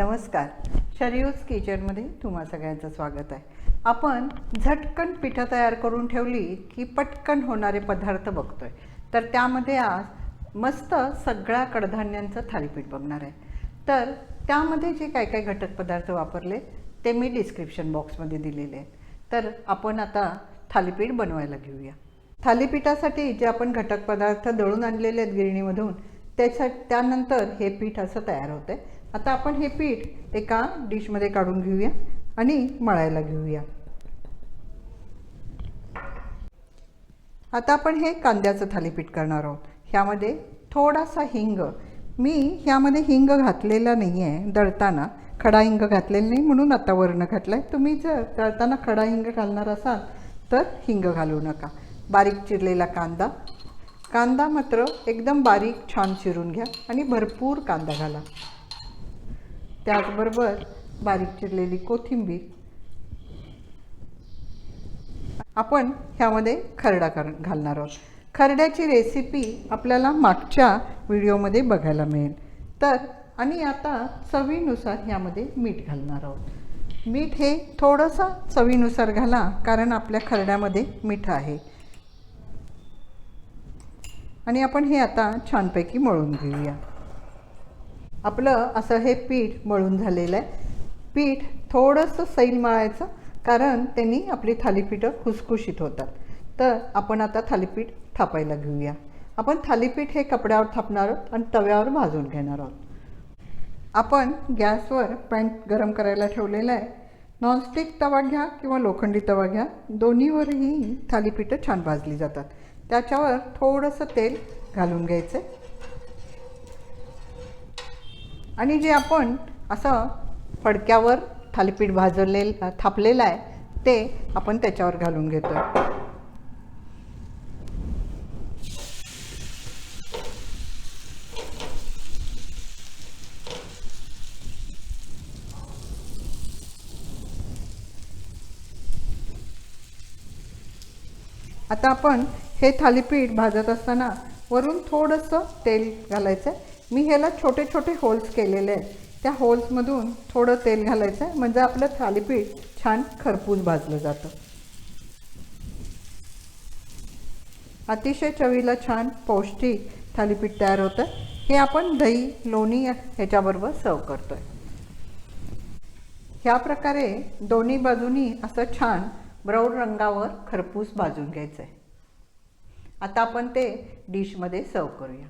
नमस्कार. शरीयूज किचनमध्ये तुम्हा सगळ्यांचं स्वागत आहे. आपण झटकन पिठं तयार करून ठेवली की पटकन होणारे पदार्थ बघतोय. तर त्यामध्ये आज मस्त सगळ्या कडधान्यांचं थालीपीठ बघणार आहे. तर त्यामध्ये जे काय काय घटक पदार्थ वापरले ते मी डिस्क्रिप्शन बॉक्समध्ये दिलेले आहेत. तर आपण आता थालीपीठ बनवायला घेऊया. थालीपीठासाठी जे आपण घटक पदार्थ दळून आणलेले आहेत गिरणीमधून त्याच्या त्यानंतर हे पीठ असं तयार होतं आहे आता आपण हे पीठ एका डिशमध्ये काढून घेऊया आणि मळायला घेऊया. आता आपण हे कांद्याचं थालीपीठ करणार आहोत. ह्यामध्ये थोडासा हिंग. मी ह्यामध्ये हिंग घातलेला नाही आहे दळताना. खडा हिंग घातलेला नाही म्हणून आता वर्ण घातला आहे तुम्ही जर दळताना खडा हिंग घालणार असाल तर हिंग घालू नका. बारीक चिरलेला कांदा. कांदा मात्र एकदम बारीक छान चिरून घ्या आणि भरपूर कांदा घाला. त्याचबरोबर बारीक चिरलेली कोथिंबीर. आपण ह्यामध्ये खरडा कर घालणार आहोत. खरड्याची रेसिपी आपल्याला मागच्या व्हिडिओमध्ये बघायला मिळेल. तर आणि आता चवीनुसार ह्यामध्ये मीठ घालणार आहोत. मीठ हे थोडंसं चवीनुसार घाला कारण आपल्या खरड्यामध्ये मीठ आहे. आणि आपण हे आता छानपैकी मळून घेऊया. आपलं असं हे पीठ मळून झालेलं आहे. पीठ थोडंसं सैल मळायचं कारण त्यांनी आपली थालीपीठं खुसखुशीत होतात. तर आपण आता थालीपीठ थापायला घेऊया. आपण थालीपीठ हे कपड्यावर थापणार आहोत आणि तव्यावर भाजून घेणार आहोत. आपण गॅसवर पॅन गरम करायला ठेवलेला आहे. नॉनस्टिक तवा घ्या किंवा लोखंडी तवा घ्या. दोन्हीवरही थालीपीठं छान भाजली जातात. त्याच्यावर थोडंसं तेल घालून घ्यायचं आणि जे आपण असं फडक्यावर थालीपीठ भाजले थापलेलं आहे ते आपण त्याच्यावर घालून घेतो आता आपण हे थालीपीठ भाजत असताना वरून थोडंसं तेल घालायचं आहे मी ह्याला छोटे छोटे होल्स केलेले आहेत. त्या होल्समधून थोडं तेल घालायचं आहे. म्हणजे आपलं थालीपीठ छान खरपूस भाजलं जातं. अतिशय चवीला छान पौष्टिक थालीपीठ तयार होतं. हे आपण दही लोणी ह्याच्याबरोबर सर्व करतो आहे ह्या प्रकारे दोन्ही बाजूनी असं छान ब्राऊन रंगावर खरपूस भाजून घ्यायचं आहे आता आपण ते डिशमध्ये सर्व करूया.